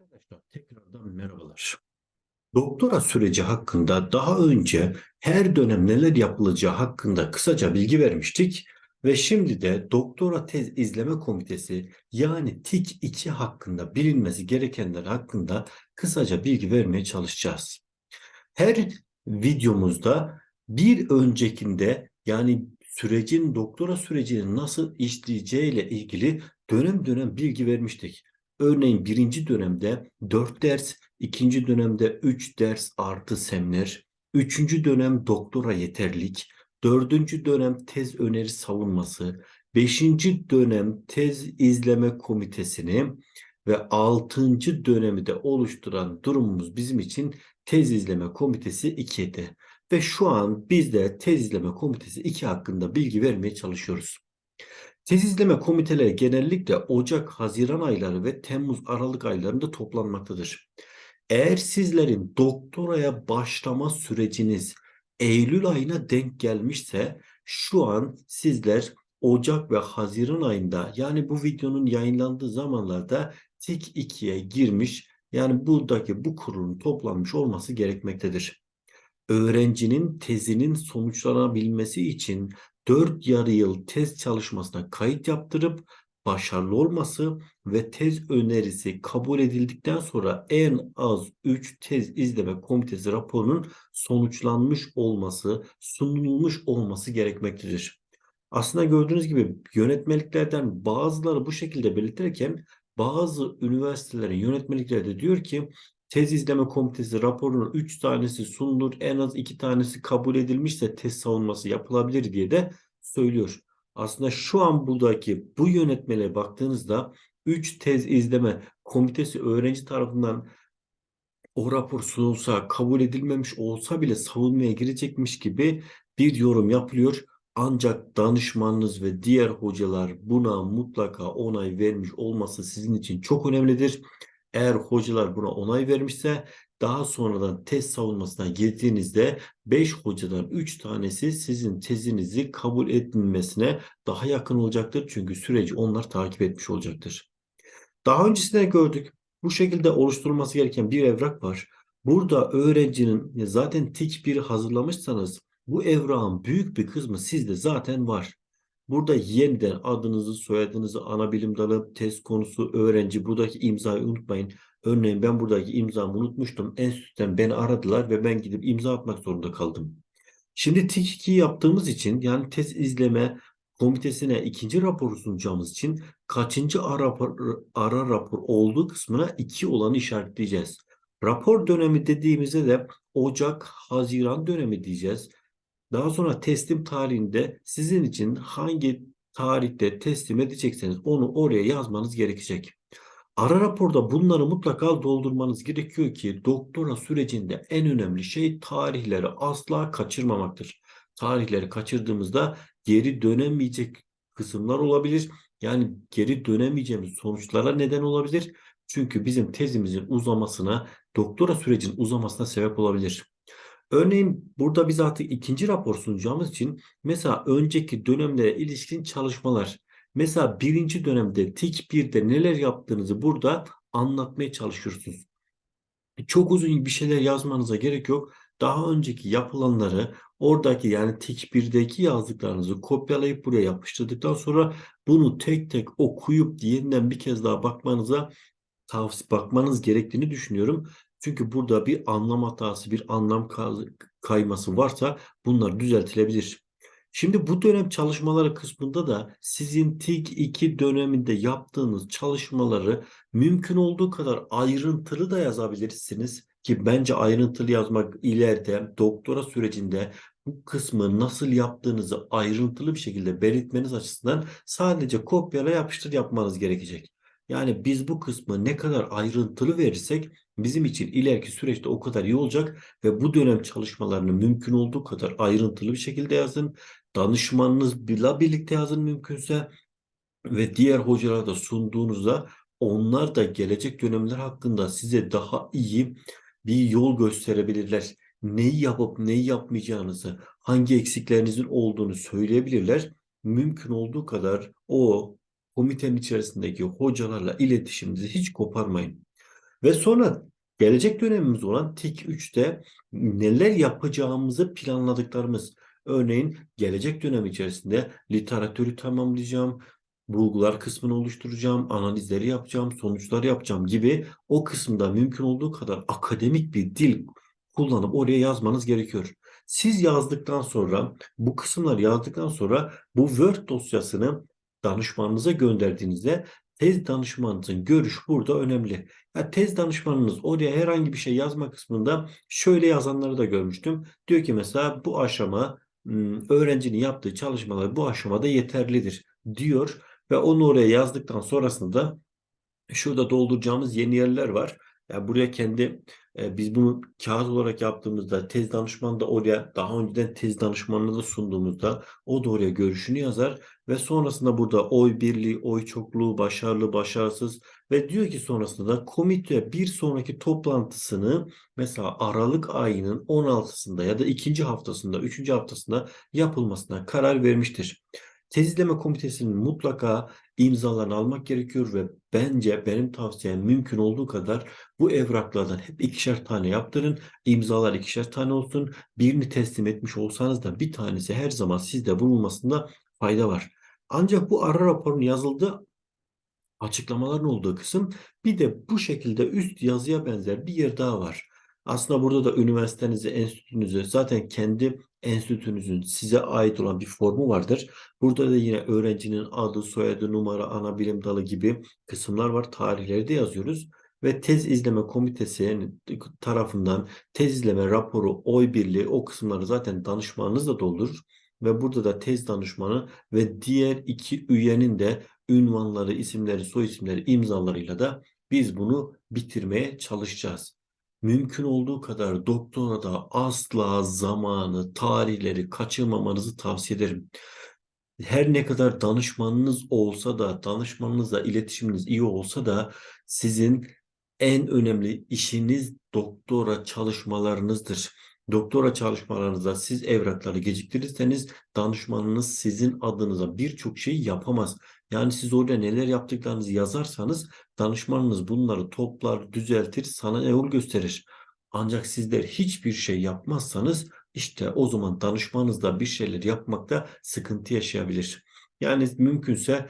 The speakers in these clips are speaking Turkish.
Arkadaşlar tekrardan merhabalar. Doktora süreci hakkında daha önce her dönem neler yapılacağı hakkında kısaca bilgi vermiştik ve şimdi de Doktora Tez İzleme Komitesi yani TİK 2 hakkında bilinmesi gerekenler hakkında kısaca bilgi vermeye çalışacağız. Her videomuzda bir öncekinde yani sürecin doktora sürecinin nasıl işleyeceğiyle ilgili dönem dönem bilgi vermiştik. Örneğin birinci dönemde 4 ders, ikinci dönemde 3 ders artı seminer, üçüncü dönem doktora yeterlik, dördüncü dönem tez öneri savunması, beşinci dönem tez izleme komitesini ve altıncı dönemi de oluşturan durumumuz bizim için tez izleme komitesi 2'ydi. Ve şu an biz de tez izleme komitesi 2 hakkında bilgi vermeye çalışıyoruz. Tez izleme komiteleri genellikle Ocak, Haziran ayları ve Temmuz, Aralık aylarında toplanmaktadır. Eğer sizlerin doktoraya başlama süreciniz Eylül ayına denk gelmişse şu an sizler Ocak ve Haziran ayında yani bu videonun yayınlandığı zamanlarda TİK 2'ye girmiş yani buradaki bu kurulun toplanmış olması gerekmektedir. Öğrencinin tezinin sonuçlanabilmesi için 4 yarı yıl tez çalışmasına kayıt yaptırıp başarılı olması ve tez önerisi kabul edildikten sonra en az 3 tez izleme komitesi raporunun sonuçlanmış olması, sunulmuş olması gerekmektedir. Aslında gördüğünüz gibi yönetmeliklerden bazıları bu şekilde belirtirken bazı üniversitelerin yönetmelikleri de diyor ki tez izleme komitesi raporunun 3 tanesi sunulur en az 2 tanesi kabul edilmişse tez savunması yapılabilir diye de söylüyor. Aslında şu an buradaki bu yönetmeliğe baktığınızda 3 tez izleme komitesi öğrenci tarafından o rapor sunulsa kabul edilmemiş olsa bile savunmaya girecekmiş gibi bir yorum yapılıyor. Ancak danışmanınız ve diğer hocalar buna mutlaka onay vermiş olması sizin için çok önemlidir. Eğer hocalar buna onay vermişse daha sonradan tez savunmasına girdiğinizde 5 hocadan 3 tanesi sizin tezinizi kabul edilmesine daha yakın olacaktır. Çünkü süreci onlar takip etmiş olacaktır. Daha öncesinde gördük. Bu şekilde oluşturulması gereken bir evrak var. Burada öğrencinin zaten TİK 1'i hazırlamışsanız bu evrağın büyük bir kısmı sizde zaten var. Burada yeniden adınızı, soyadınızı, ana bilim dalı, test konusu, öğrenci, buradaki imzayı unutmayın. Örneğin ben buradaki imzamı unutmuştum. Enstitüden beni aradılar ve ben gidip imza atmak zorunda kaldım. Şimdi TİK 2 yaptığımız için yani test izleme komitesine ikinci raporu sunacağımız için kaçıncı ara rapor, ara rapor olduğu kısmına 2 olanı işaretleyeceğiz. Rapor dönemi dediğimizde de Ocak, Haziran dönemi diyeceğiz. Daha sonra teslim tarihinde sizin için hangi tarihte teslim edecekseniz onu oraya yazmanız gerekecek. Ara raporda bunları mutlaka doldurmanız gerekiyor ki doktora sürecinde en önemli şey tarihleri asla kaçırmamaktır. Tarihleri kaçırdığımızda geri dönemeyecek kısımlar olabilir. Yani geri dönemeyeceğimiz sonuçlara neden olabilir. Çünkü bizim tezimizin uzamasına, doktora sürecinin uzamasına sebep olabilir. Örneğin burada biz artık ikinci rapor sunacağımız için mesela önceki dönemlere ilişkin çalışmalar mesela birinci dönemde TİK 1'de neler yaptığınızı burada anlatmaya çalışıyorsunuz. Çok uzun bir şeyler yazmanıza gerek yok. Daha önceki yapılanları oradaki yani TİK 1'deki yazdıklarınızı kopyalayıp buraya yapıştırdıktan sonra bunu tek tek okuyup yeniden bir kez daha bakmanıza tavsiye bakmanız gerektiğini düşünüyorum. Çünkü burada bir anlam hatası, bir anlam kayması varsa bunlar düzeltilebilir. Şimdi bu dönem çalışmaları kısmında da sizin TİK 2 döneminde yaptığınız çalışmaları mümkün olduğu kadar ayrıntılı da yazabilirsiniz. Ki bence ayrıntılı yazmak ileride doktora sürecinde bu kısmı nasıl yaptığınızı ayrıntılı bir şekilde belirtmeniz açısından sadece kopyala yapıştır yapmanız gerekecek. Yani biz bu kısmı ne kadar ayrıntılı verirsek bizim için ileriki süreçte o kadar iyi olacak ve bu dönem çalışmalarını mümkün olduğu kadar ayrıntılı bir şekilde yazın. Danışmanınızla birlikte yazın mümkünse ve diğer hocalara da sunduğunuzda onlar da gelecek dönemler hakkında size daha iyi bir yol gösterebilirler. Neyi yapıp neyi yapmayacağınızı, hangi eksiklerinizin olduğunu söyleyebilirler. Mümkün olduğu kadar o komitenin içerisindeki hocalarla iletişiminizi hiç koparmayın. Ve sonra gelecek dönemimiz olan TİK 3'te neler yapacağımızı planladıklarımız. Örneğin gelecek dönem içerisinde literatürü tamamlayacağım, bulgular kısmını oluşturacağım, analizleri yapacağım, sonuçları yapacağım gibi o kısımda mümkün olduğu kadar akademik bir dil kullanıp oraya yazmanız gerekiyor. Siz yazdıktan sonra, bu kısımları yazdıktan sonra bu Word dosyasını danışmanınıza gönderdiğinizde tez danışmanınızın görüşü burada önemli. Ya tez danışmanınız oraya herhangi bir şey yazma kısmında şöyle yazanları da görmüştüm. Diyor ki mesela bu aşama öğrencinin yaptığı çalışmalar bu aşamada yeterlidir diyor ve onu oraya yazdıktan sonrasında da şurada dolduracağımız yeni yerler var. Yani buraya kendi e, biz bunu kağıt olarak yaptığımızda tez danışmanı da oraya daha önceden tez danışmanına da sunduğumuzda o da oraya görüşünü yazar ve sonrasında burada oy birliği, oy çokluğu, başarılı, başarısız ve diyor ki sonrasında da komite bir sonraki toplantısını mesela Aralık ayının 16'sında ya da ikinci haftasında, üçüncü haftasında yapılmasına karar vermiştir. Tez izleme komitesinin mutlaka imzalarını almak gerekiyor ve bence benim tavsiyem mümkün olduğu kadar bu evraklardan hep ikişer tane yaptırın. İmzalar ikişer tane olsun. Birini teslim etmiş olsanız da bir tanesi her zaman sizde bulunmasında fayda var. Ancak bu ara raporun yazıldığı açıklamaların olduğu kısım bir de bu şekilde üst yazıya benzer bir yer daha var. Aslında burada da üniversitenizi, enstitünüzü zaten kendi enstitünüzün size ait olan bir formu vardır. Burada da yine öğrencinin adı, soyadı, numara, ana bilim dalı gibi kısımlar var. Tarihleri de yazıyoruz. Ve tez izleme komitesi tarafından tez izleme raporu, oy birliği o kısımları zaten danışmanınız da doldurur. Ve burada da tez danışmanı ve diğer iki üyenin de ünvanları, isimleri, soy isimleri, imzalarıyla da biz bunu bitirmeye çalışacağız mümkün olduğu kadar doktora da asla zamanı, tarihleri kaçırmamanızı tavsiye ederim. Her ne kadar danışmanınız olsa da, danışmanınızla iletişiminiz iyi olsa da sizin en önemli işiniz doktora çalışmalarınızdır. Doktora çalışmalarınızda siz evrakları geciktirirseniz danışmanınız sizin adınıza birçok şey yapamaz. Yani siz orada neler yaptıklarınızı yazarsanız danışmanınız bunları toplar, düzeltir, sana yol gösterir. Ancak sizler hiçbir şey yapmazsanız işte o zaman danışmanınızda bir şeyler yapmakta sıkıntı yaşayabilir. Yani mümkünse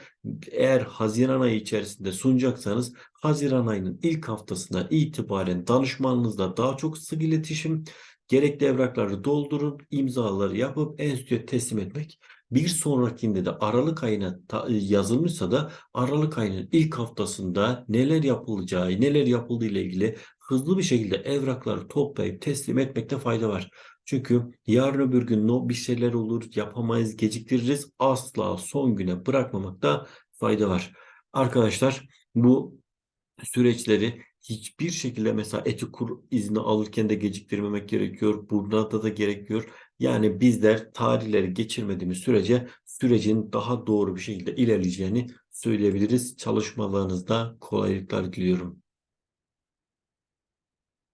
eğer Haziran ayı içerisinde sunacaksanız Haziran ayının ilk haftasına itibaren danışmanınızla daha çok sık iletişim, gerekli evrakları doldurun, imzaları yapıp enstitüye teslim etmek. Bir sonrakinde de Aralık ayına yazılmışsa da Aralık ayının ilk haftasında neler yapılacağı, neler yapıldığı ile ilgili hızlı bir şekilde evrakları toplayıp teslim etmekte fayda var. Çünkü yarın öbür gün no bir şeyler olur, yapamayız, geciktiririz. Asla son güne bırakmamakta fayda var. Arkadaşlar bu süreçleri hiçbir şekilde mesela etikur izni alırken de geciktirmemek gerekiyor. Burada da gerekiyor. Yani bizler tarihleri geçirmediğimiz sürece sürecin daha doğru bir şekilde ilerleyeceğini söyleyebiliriz. Çalışmalarınızda kolaylıklar diliyorum.